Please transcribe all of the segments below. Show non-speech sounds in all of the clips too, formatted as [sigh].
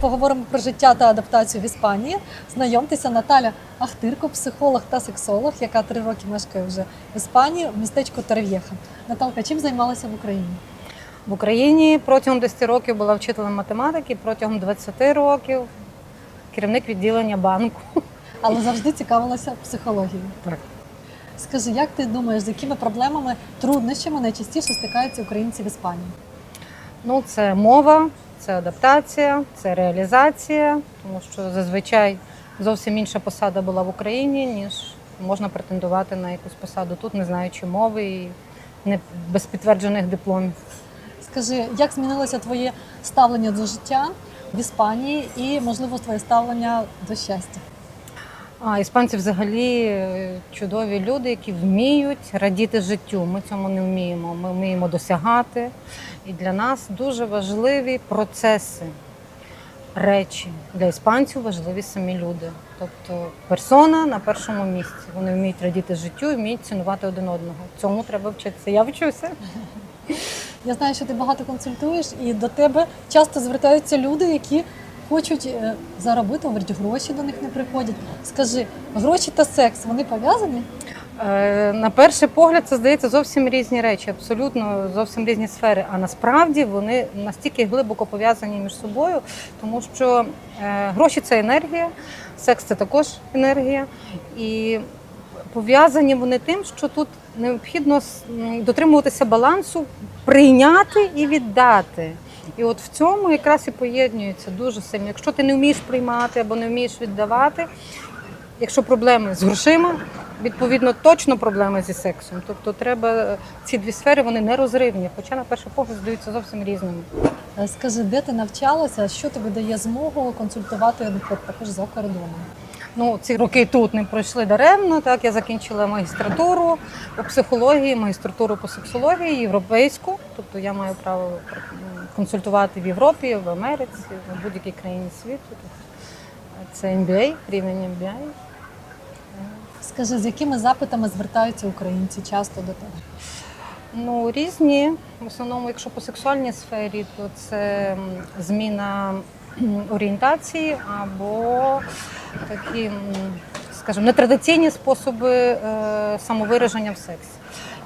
Поговоримо про життя та адаптацію в Іспанії. Знайомтеся, Наталя Ахтирко, психолог та сексолог, яка три роки мешкає вже в Іспанії в містечку Терв'єха. Наталка, чим займалася в Україні? В Україні протягом 10 років була вчителем математики, протягом 20 років керівник відділення банку. Але завжди цікавилася психологією. Так. Скажи, як ти думаєш, з якими проблемами, труднощами найчастіше стикаються українці в Іспанії? Ну, це мова, це адаптація, це реалізація, тому що зазвичай зовсім інша посада була в Україні, ніж можна претендувати на якусь посаду тут, не знаючи мови і не без підтверджених дипломів. Скажи, як змінилося твоє ставлення до життя в Іспанії і, можливо, твоє ставлення до щастя? А іспанці взагалі е, чудові люди, які вміють радіти життю. Ми цьому не вміємо. Ми вміємо досягати. І для нас дуже важливі процеси, речі. Для іспанців важливі самі люди. Тобто персона на першому місці. Вони вміють радіти життю вміють цінувати один одного. Цьому треба вчитися. Я вчуся. Я знаю, що ти багато консультуєш, і до тебе часто звертаються люди, які хочуть е, заробити, говорять, гроші до них не приходять. Скажи, гроші та секс вони пов'язані? Е, На перший погляд це здається зовсім різні речі, абсолютно зовсім різні сфери. А насправді вони настільки глибоко пов'язані між собою, тому що е, гроші це енергія, секс це також енергія. І пов'язані вони тим, що тут необхідно дотримуватися балансу, прийняти і віддати. І от в цьому якраз і поєднується дуже сильно. Якщо ти не вмієш приймати або не вмієш віддавати, Якщо проблеми з грошима, відповідно точно проблеми зі сексом. Тобто треба е, ці дві сфери вони нерозривні, хоча на перший погляд здаються зовсім різними. Е, Скажи, де ти навчалася, що тобі дає змогу консультувати наприклад, також за кордоном? Ну, ці роки тут не пройшли даремно. Так, я закінчила магістратуру по психології, магістратуру по сексології, європейську. Тобто я маю право консультувати в Європі, в Америці, в будь-якій країні світу. Це MBA, рівень MBA. Скажи, з якими запитами звертаються українці часто до тебе? Ну, різні. В основному, якщо по сексуальній сфері, то це зміна орієнтації або такі, скажімо, нетрадиційні способи е, самовираження в сексі.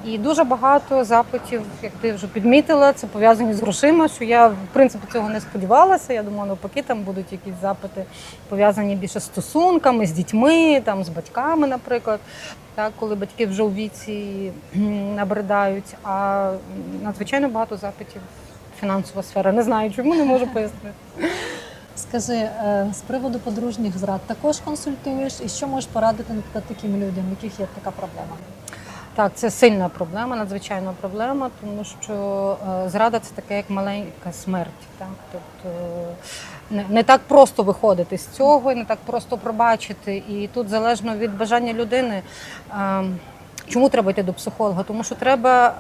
І дуже багато запитів, як ти вже підмітила, це пов'язані з грошима, що я в принципі цього не сподівалася. Я думала, навпаки, там будуть якісь запити пов'язані більше з стосунками, з дітьми, там з батьками, наприклад. Так, коли батьки вже у віці набридають, а надзвичайно багато запитів фінансова сфера. Не знаю, чому не можу пояснити. Скажи, е, з приводу подружніх зрад також консультуєш, і що можеш порадити таким людям, у яких є така проблема? Так, це сильна проблема, надзвичайна проблема, тому що е, зрада це таке як маленька смерть. Так? Тобто не, так просто виходити з цього, не так просто пробачити. І тут залежно від бажання людини. е, Чому треба йти до психолога? Тому що треба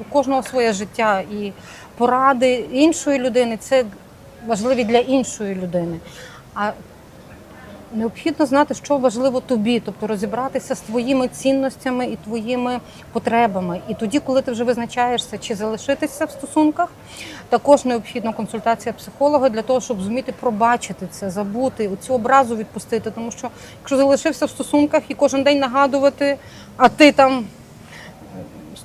у кожного своє життя і поради іншої людини це важливі для іншої людини. А Необхідно знати, що важливо тобі, тобто розібратися з твоїми цінностями і твоїми потребами. І тоді, коли ти вже визначаєшся, чи залишитися в стосунках, також необхідна консультація психолога для того, щоб зуміти пробачити це, забути, цю образу відпустити. Тому що якщо залишився в стосунках і кожен день нагадувати, а ти там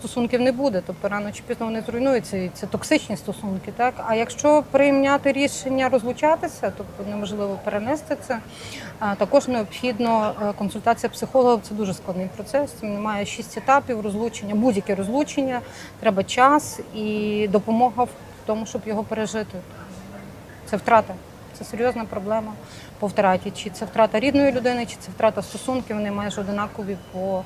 стосунків не буде, тобто рано чи пізно вони зруйнуються, і це токсичні стосунки. Так а якщо прийняти рішення розлучатися, тобто неможливо перенести це, також необхідно е, консультація психолога. Це дуже складний процес. Він має шість етапів розлучення, будь-яке розлучення, треба час і допомога в тому, щоб його пережити. Це втрата. Це серйозна проблема по втраті. Чи це втрата рідної людини, чи це втрата стосунків, вони майже одинакові по,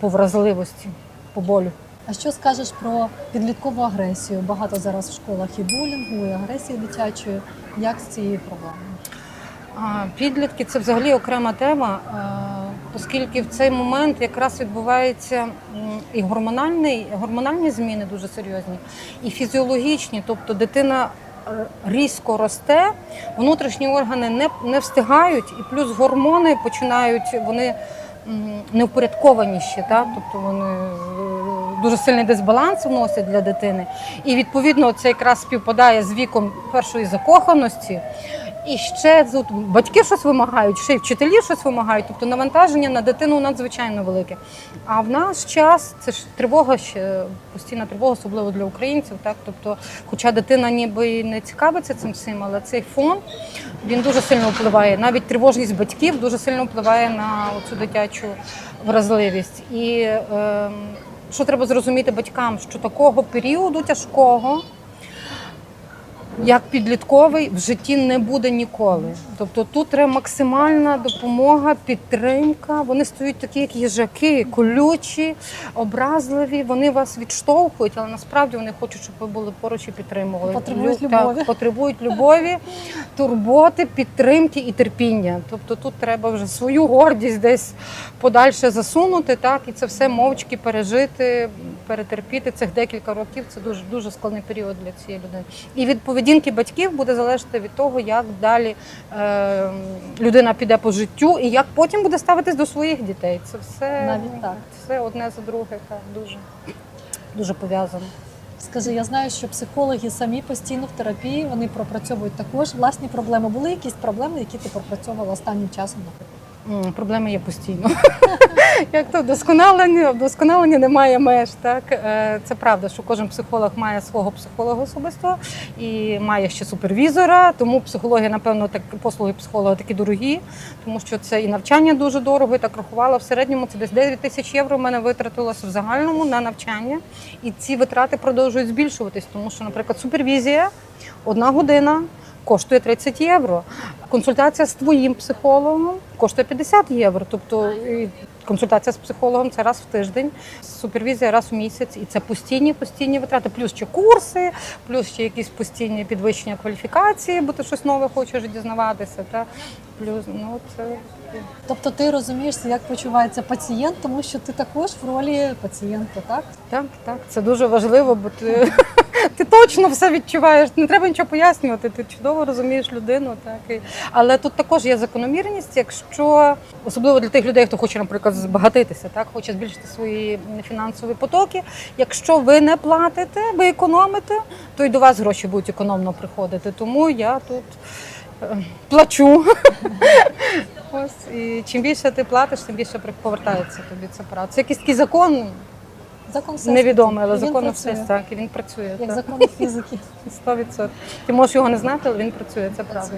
по вразливості, по болю. А що скажеш про підліткову агресію? Багато зараз в школах і булінгу, і агресії дитячої. Як з цією проблемою? Підлітки це взагалі окрема тема, оскільки в цей момент якраз відбуваються і гормональний, гормональні зміни дуже серйозні, і фізіологічні. Тобто дитина е, різко росте, внутрішні органи не, не встигають, і плюс гормони починають, вони м, неупорядкованіші, так? тобто вони дуже сильний дисбаланс вносять для дитини. І відповідно це якраз співпадає з віком першої закоханості. І ще тут батьки щось вимагають, ще й вчителі щось вимагають. Тобто навантаження на дитину надзвичайно велике. А в наш час це ж тривога ще постійна тривога, особливо для українців. Так, тобто, хоча дитина ніби і не цікавиться цим всім, але цей фон він дуже сильно впливає. Навіть тривожність батьків дуже сильно впливає на цю дитячу вразливість. І е, що треба зрозуміти батькам, що такого періоду тяжкого як підлітковий в житті не буде ніколи. Тобто тут треба максимальна допомога, підтримка. Вони стають такі, як їжаки, колючі, образливі. Вони вас відштовхують, але насправді вони хочуть, щоб ви були поруч і підтримували. Потребують Лю- любові. Так, потребують любові, турботи, підтримки і терпіння. Тобто тут треба вже свою гордість десь подальше засунути, так і це все мовчки пережити, перетерпіти цих декілька років. Це дуже дуже складний період для цієї людини. І від поведінки батьків буде залежати від того, як далі е, людина піде по життю і як потім буде ставитись до своїх дітей. Це все Навіть так. все одне за друге, так дуже, дуже пов'язано. Скажи, я знаю, що психологи самі постійно в терапії вони пропрацьовують також власні проблеми. Були якісь проблеми, які ти пропрацьовувала останнім часом, Проблеми є постійно. [laughs] Як то вдосконалення, вдосконалення немає меж. Так Е, це правда, що кожен психолог має свого психолога особистого і має ще супервізора. Тому психологія, напевно, так послуги психолога такі дорогі, тому що це і навчання дуже дорого. І так рахувала в середньому це десь 9 тисяч євро. в мене витратилося в загальному на навчання, і ці витрати продовжують збільшуватись, тому що, наприклад, супервізія одна година. Коштує 30 євро. Консультація з твоїм психологом коштує 50 євро. Тобто консультація з психологом це раз в тиждень, супервізія раз у місяць, і це постійні постійні витрати, плюс ще курси, плюс ще якісь постійні підвищення кваліфікації, бо ти щось нове хочеш дізнаватися. Та плюс ну це Тобто ти розумієш, як почувається пацієнт, тому що ти також в ролі пацієнта, так? так, так. Це дуже важливо, бо ти, [laughs] ти точно все відчуваєш. Не треба нічого пояснювати. Ти чудово розумієш людину. Так і але тут також є закономірність, якщо особливо для тих людей, хто хоче, наприклад, збагатитися, так хоче збільшити свої фінансові потоки. Якщо ви не платите, ви економите, то й до вас гроші будуть економно приходити. Тому я тут е, плачу. [laughs] Ось і чим більше ти платиш, тим більше повертається тобі це правда. Це якийсь такий закон Закон невідомий, але закон все так, і він працює. як так. закони фізики. [laughs] 100%. Ти можеш його не знати, але він працює, це правда.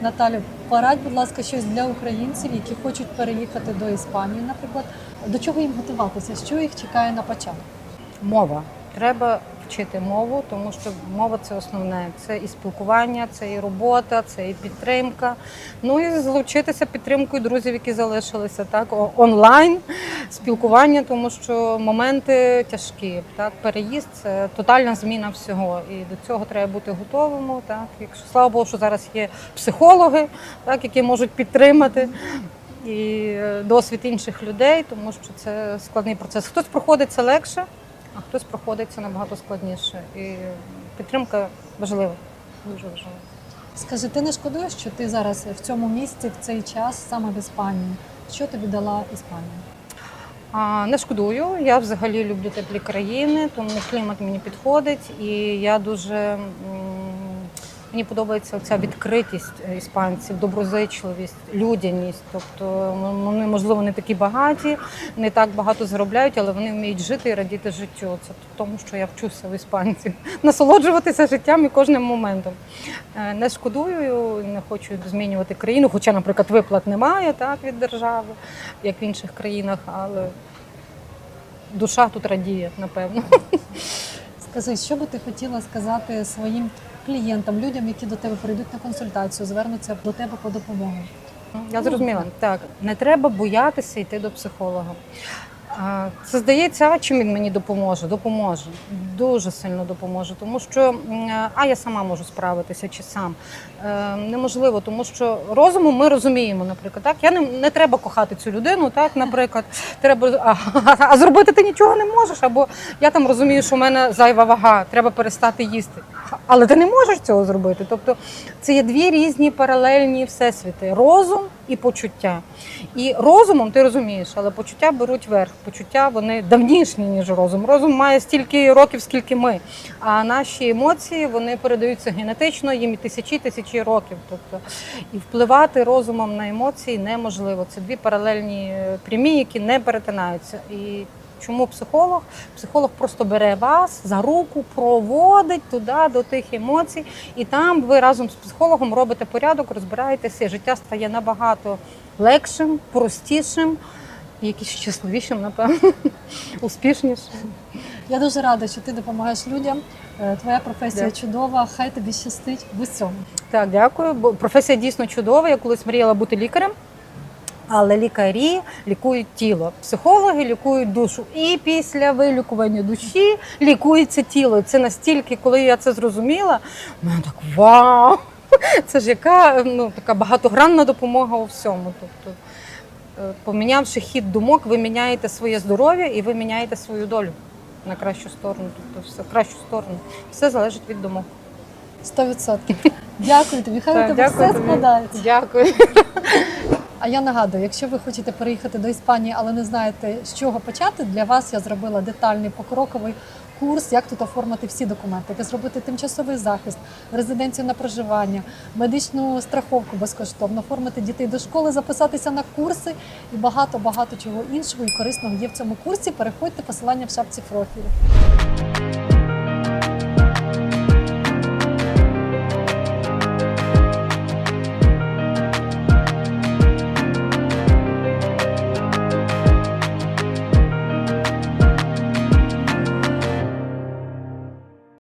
Наталю, порадь, будь ласка, щось для українців, які хочуть переїхати до Іспанії, наприклад. До чого їм готуватися? Що їх чекає на початку? Мова. Треба вчити мову, тому що мова це основне. Це і спілкування, це і робота, це і підтримка. Ну і залучитися підтримкою друзів, які залишилися так онлайн спілкування, тому що моменти тяжкі. Так, переїзд це тотальна зміна всього. І до цього треба бути готовим. Так, якщо слава Богу, що зараз є психологи, так які можуть підтримати. І е, досвід інших людей, тому що це складний процес. Хтось проходить це легше, а хтось проходить це набагато складніше. І підтримка важлива, дуже важлива. Скажи, ти не шкодуєш, що ти зараз в цьому місці, в цей час, саме в Іспанії? Що тобі дала Іспанія? А, не шкодую. Я взагалі люблю теплі країни, тому клімат мені підходить, і я дуже мені подобається ця відкритість іспанців, доброзичливість, людяність. Тобто вони, можливо, не такі багаті, не так багато заробляють, але вони вміють жити і радіти життю. Це тому, що я вчуся в іспанців, [laughs] насолоджуватися життям і кожним моментом. Е, Не шкодую, не хочу змінювати країну, хоча, наприклад, виплат немає так від держави, як в інших країнах, але душа тут радіє, напевно. Скажи, що би ти хотіла сказати своїм клієнтам, людям, які до тебе прийдуть на консультацію, звернуться до тебе по допомогу? Я зрозуміла. Так, не треба боятися йти до психолога. Це здається, а чим він мені допоможе? Допоможе. Дуже сильно допоможе. Тому що а я сама можу справитися чи сам. Е, неможливо, тому що розумом ми розуміємо, наприклад, так я не, не треба кохати цю людину, так, наприклад, [laughs] треба а, а зробити ти нічого не можеш. Або я там розумію, що в мене зайва вага, треба перестати їсти. Але ти не можеш цього зробити. Тобто це є дві різні паралельні всесвіти: розум і почуття. І розумом ти розумієш, але почуття беруть верх. Почуття вони давнішні, ніж розум. Розум має стільки років, скільки ми. А наші емоції вони передаються генетично, їм і тисячі тисячі років. Тобто і впливати розумом на емоції неможливо. Це дві паралельні е, прямі, які не перетинаються. І чому психолог? Психолог просто бере вас за руку, проводить туди до тих емоцій, і там ви разом з психологом робите порядок, розбираєтеся, життя стає набагато легшим, простішим, і якийсь щасливішим, напевно, [laughs] успішнішим. Я дуже рада, що ти допомагаєш людям. Е, Твоя професія Дякую. чудова. Хай тобі щастить в усьому. Так, дякую. Бо професія дійсно чудова. Я колись мріяла бути лікарем. Але лікарі лікують тіло, психологи лікують душу. І після вилікування душі лікується тіло. І Це настільки, коли я це зрозуміла, мене так вау! [laughs] Це ж яка ну, така багатогранна допомога у всьому. Тобто, е, помінявши хід думок, ви міняєте своє здоров'я і ви міняєте свою долю на кращу сторону. Тобто все в кращу сторону. Все залежить від думок. Сто відсотків. [laughs] Дякую тобі. Хай у тебе все складається. Дякую. [laughs] А я нагадую, якщо ви хочете переїхати до Іспанії, але не знаєте, з чого почати, для вас я зробила детальний покроковий курс, як тут оформити всі документи, як зробити тимчасовий захист, резиденцію на проживання, медичну страховку безкоштовно, оформити дітей до школи, записатися на курси і багато багато чого іншого і корисного є в цьому курсі. Переходьте посилання в шапці профілю.